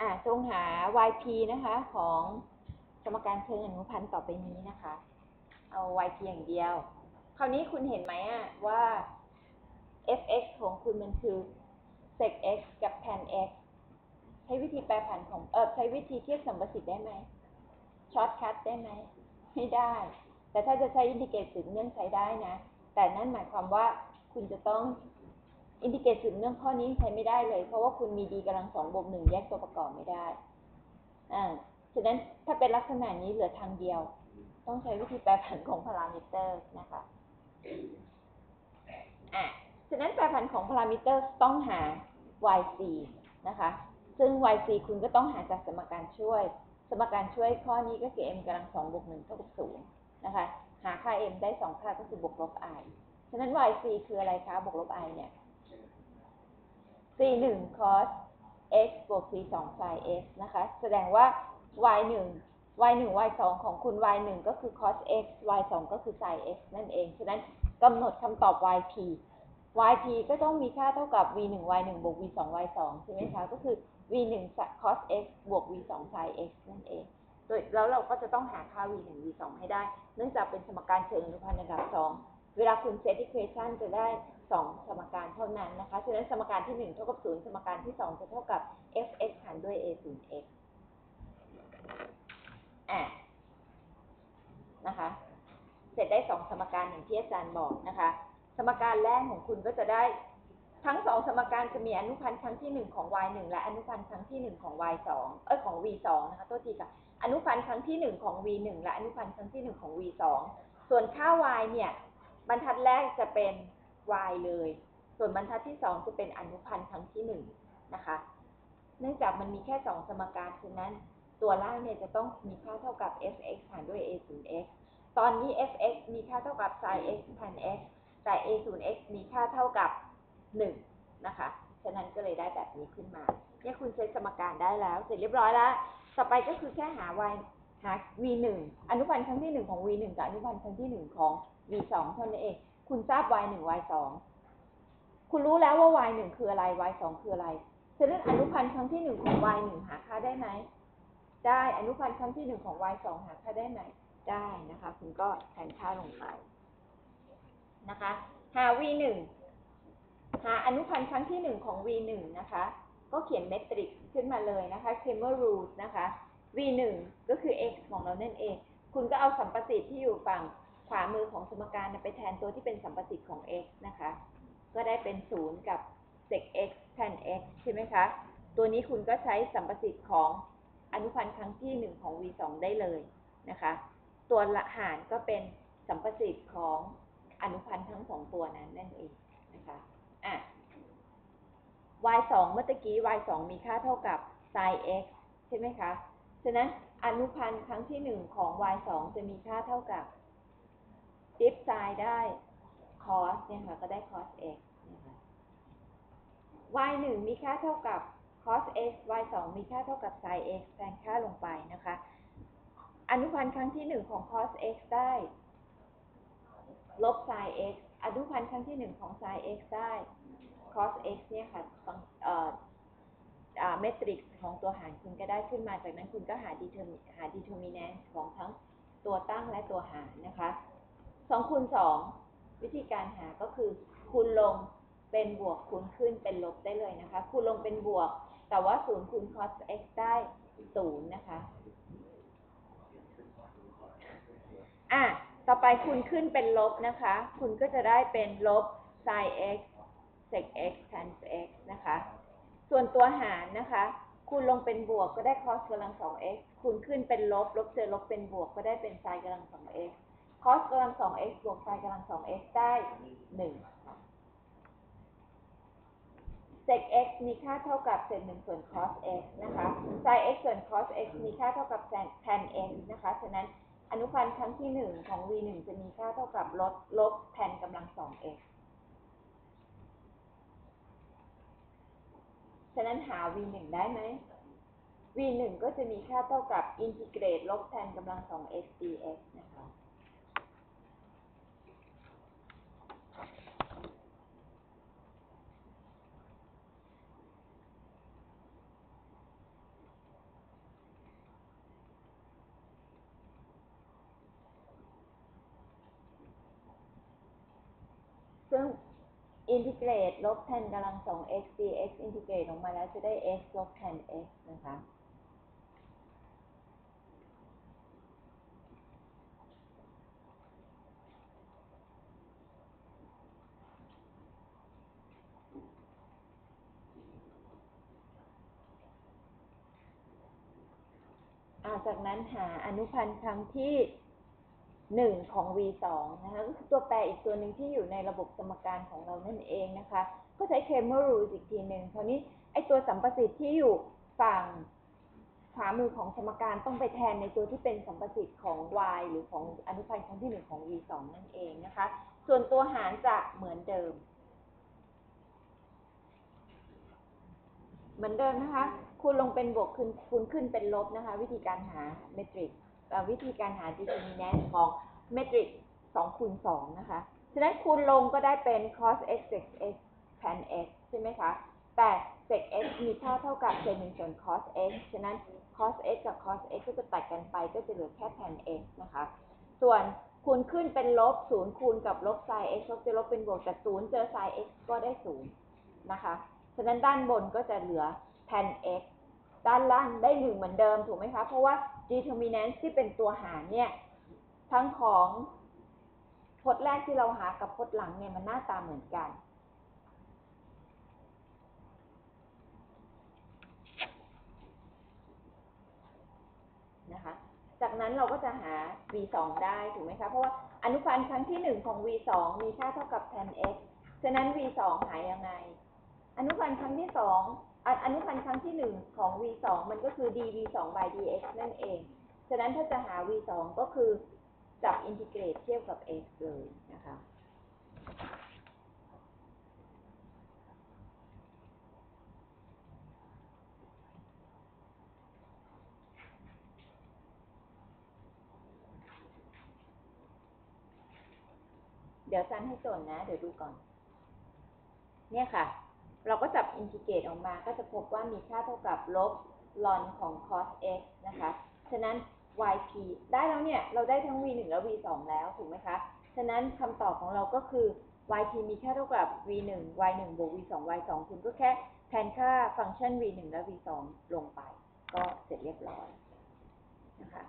อ่าจงหา yp นะคะของสมการเชิงอนุพันธ์ต่อไปนี้นะคะ เอา yp อย่างเดียว คราวนี้คุณเห็นไหมอะว่า fx ของคุณมันคือ sec x กับ tan x ใช้วิธีแปรผันของเออใช้วิธีเทียบสัมประสิทธิ์ได้ไหมช็อตคัทได้ไหมไม่ได้ แต่ถ้าจะใช้อินทิเกรตสืบเนื่องใช้ได้นะ แต่นั่นหมายความว่าคุณจะต้อง อินทิเกรตสืบเนื่องข้อนี้ใช้ไม่ได้เลย เพราะว่าคุณมีดีกำลังสองบวกหนึ่งแยกตัวประกอบไม่ได้อ่าฉะนั้นถ้าเป็นลักษณะนี้เหลือทางเดียว ต้องใช้วิธีแปรผันของพารามิเตอร์นะคะอะฉะนั้นแปรผันของพารามิเตอร์ต้องหา yc นะคะ ซึ่ง yc คุณก็ต้องหาจากสมการช่วย สมการช่วยข้อนี้ก็คือ m กำลังสองบวกหนึ่งเท่ากับศูนย์นะคะ หาค่า m ได้สองค่าก็คือบวกลบ i ฉะนั้น yc คืออะไรคะ บวกลบ i เนี่ย c หนึ่ง cos x บวก c สอง sin x นะคะ แสดงว่า y หนึ่ง y หนึ่ง y สองของคุณ y หนึ่งก็คือ cos x y สองก็คือ sin x นั่นเอง ฉะนั้นกำหนดคำตอบ yp yp ก็ต้องมีค่าเท่ากับ v หนึ่ง y หนึ่งบวก v สอง y สองใช่ไหมคะ ก็คือ v หนึ่ง cos x บวก v สอง sin x นั่นเองโดยแล้วเราก็จะต้องหาค่า v หนึ่ง v สองให้ได้ เนื่องจากเป็นสมการเชิงอนุพันธ์ระดับสอง เวลาคุณเซต equation จะได้สองสมการเท่านั้นนะคะ ฉะนั้นสมการที่หนึ่งเท่ากับศูนย์สมการที่สองจะเท่ากับ f(x) หารด้วย a ศูนย์ x อะนะคะ เสร็จได้สองสมการอย่างที่อาจารย์บอกนะคะ สมการแรกของคุณก็จะได้ทั้งสองสมการจะมีอนุพันธ์ครั้งที่หนึ่งของ y หนึ่งและอนุพันธ์ครั้งที่หนึ่งของ y สองเอ้ยของ v สองนะคะตัวทีค่ะ อนุพันธ์ครั้งที่หนึ่งของ v หนึ่งและอนุพันธ์ครั้งที่หนึ่งของ v สองส่วนค่า y เนี่ย บรรทัดแรกจะเป็น y เลย ส่วนบรรทัดที่สองจะเป็นอนุพันธ์ครั้งที่หนึ่งนะคะ เนื่องจากมันมีแค่สองสมการฉะนั้นตัวล่างเนี่ยจะต้องมีค่าเท่ากับ f(x) หารด้วย a 0 x ตอนนี้ f(x) มีค่าเท่ากับ sin x tan x แต่ a 0 x มีค่าเท่ากับ 1 นะคะ ฉะนั้นก็เลยได้แบบนี้ขึ้นมา เนี่ยคุณเซตสมการได้แล้ว เสร็จเรียบร้อยแล้ว ต่อไปก็คือแค่หา y หา v 1 อนุพันธ์ครั้งที่ 1 ของ v 1 กับอนุพันธ์ครั้งที่ 1 ของ v 2 เท่านั้นเอง คุณทราบ y 1 y 2 คุณรู้แล้วว่า y 1 คืออะไร y 2 คืออะไรฉะนั้นอนุพันธ์ครั้งที่ 1 ของ y 1 หาค่าได้ไหม ได้อนุพันธ์ครั้งที่ 1 ของ y 2 หาค่าได้ไหม ได้นะคะ คุณก็แทนค่าลงไปนะคะหา v 1 หาอนุพันธ์ครั้งที่ 1 ของ v 1 นะคะ ก็เขียนเมตริกขึ้นมาเลยนะคะ Kramer root นะคะ v 1ก็คือ x ของเรานั่นเอง คุณก็เอาสัมประสิทธิ์ที่อยู่ฝั่งขวามือของสมการไปแทนตัวที่เป็นสัมประสิทธิ์ของ x นะคะ ก็ได้เป็น 0 กับ sec x tan x ใช่ไหมคะ ตัวนี้คุณก็ใช้สัมประสิทธิ์ของอนุพันธ์ครั้งที่ 1 ของ v 2ได้เลยนะคะ ตัวละหารก็เป็นสัมประสิทธิ์ของอนุพันธ์ทั้งสองตัวนั้นนั่นเองนะคะ อะ y 2เมื่อกี้ y 2มีค่าเท่ากับ sin x ใช่ไหมคะ ฉะนั้นอนุพันธ์ครั้งที่ 1 ของ y 2จะมีค่าเท่ากับดิฟ sin ได้ cos เนี่ยค่ะก็ได้ cos x นะคะ y 1มีค่าเท่ากับ cos x y 2มีค่าเท่ากับ sin x แทนค่าลงไปนะคะ อนุพันธ์ครั้งที่ 1 ของ cos x ได้ ลบ sin x อนุพันธ์ครั้งที่ 1 ของ sin x ได้ cos x เนี่ยค่ะ เมตริกของตัวหารคุณก็ได้ขึ้นมา จากนั้นคุณก็หา determin หา determinant ของทั้งตัวตั้งและตัวหารนะคะ2คูณ2วิธีการหาก็คือคูณลงเป็นบวกคูณขึ้นเป็นลบได้เลยนะคะคูณลงเป็นบวก แต่ว่า0คูณ cos x ได้0นะคะอะต่อไปคูณขึ้นเป็นลบนะคะ คุณก็จะได้เป็นลบ sin x sec x tan x นะคะ ส่วนตัวหารนะคะคูณลงเป็นบวกก็ได้ cos กำลัง 2x คูณขึ้นเป็นลบ ลบเจอลบเป็นบวกก็ได้เป็น sin กำลัง 2x cos กำลัง 2x บวก sin กำลัง 2x ได้ 1 sec x มีค่าเท่ากับเศษ1ส่วน cos x นะคะ sin x ส่วน cos x มีค่าเท่ากับ tan x นะคะ ฉะนั้นอนุพันธ์ครั้งที่ 1 ของ v 1จะมีค่าเท่ากับลบลบ tan กำลัง 2x ฉะนั้นหา v 1ได้ไหม v 1ก็จะมีค่าเท่ากับอินทิเกรตลบแทนกำลังสอง x dx นะคะซึ่ง อินทิเกรตลบ tan กำลังสอง x dx อินทิเกรตออกมาแล้วจะได้ x ลบ tan x นะคะจากนั้นหาอนุพันธ์ครั้งที่ หนึ่งของ v สองนะคะก็คือตัวแปรอีกตัวหนึ่งที่อยู่ในระบบสมการของเรานั่นเองนะคะ ก็ใช้ Cramer rule อีกทีหนึ่งคราวนี้ไอตัวสัมประสิทธิ์ที่อยู่ฝั่งขวามือของสมการต้องไปแทนในตัวที่เป็นสัมประสิทธิ์ของ y หรือของอนุพันธ์ครั้งที่หนึ่งของ v สองนั่นเองนะคะ ส่วนตัวหารจะเหมือนเดิม เหมือนเดิมนะคะคูณลงเป็นบวกคูณคูณขึ้นเป็นลบนะคะ วิธีการหาเมตริก วิธีการหา determinant ของเมตริก2คูณ2นะคะ ฉะนั้นคูณลงก็ได้เป็น cos x sec x tan x ใช่ไหมคะ แต่ sec x มีค่าเท่ากับเศษหนึ่งส่วน cos x ฉะนั้น cos x กับ cos x ก็จะตัดกันไปก็จะเหลือแค่ tan x นะคะ ส่วนคูณขึ้นเป็นลบ 0 คูณกับลบ sin x ลบจะลบเป็นบวกแต่ 0 เจอ sin x ก็ได้ 0 นะคะ ฉะนั้นด้านบนก็จะเหลือ tan x ด้านล่างได้หนึ่งเหมือนเดิมถูกไหมคะเพราะว่า determinant ที่เป็นตัวหารเนี่ยทั้งของพจน์แรกที่เราหากับพจน์หลังเนี่ยมันหน้าตาเหมือนกัน นะคะ จากนั้นเราก็จะหา v 2ได้ถูกไหมคะเพราะว่าอนุพันธ์ครั้งที่ 1 ของ v 2มีค่าเท่ากับ tan x ฉะนั้น v 2หายยังไง อนุพันธ์ครั้งที่ส องอะอนุพันธ์ครั้งที่หนึ่งของ v สองมันก็คือ dv สอง by dx นั่นเอง ฉะนั้นถ้าจะหา v สองก็คือจับอินทิเกรตเทียบกับ x เลยนะคะเดี๋ยวซันให้โจทย์นะ เดี๋ยวดูก่อน เนี่ยค่ะ เราก็จับอินทิเกรตออกมาก็จะพบว่ามีค่าเท่ากับลบลอนของ cos x นะคะ ฉะนั้น yp ได้แล้วเนี่ย เราได้ทั้ง v 1และ v 2แล้ว ถูกไหมคะ ฉะนั้นคำตอบของเราก็คือ yp มีค่าเท่ากับ v 1 y 1บวก v 2 y 2คุณก็แค่แทนค่าฟังก์ชัน v 1และ v 2ลงไป ก็เสร็จเรียบร้อยนะคะ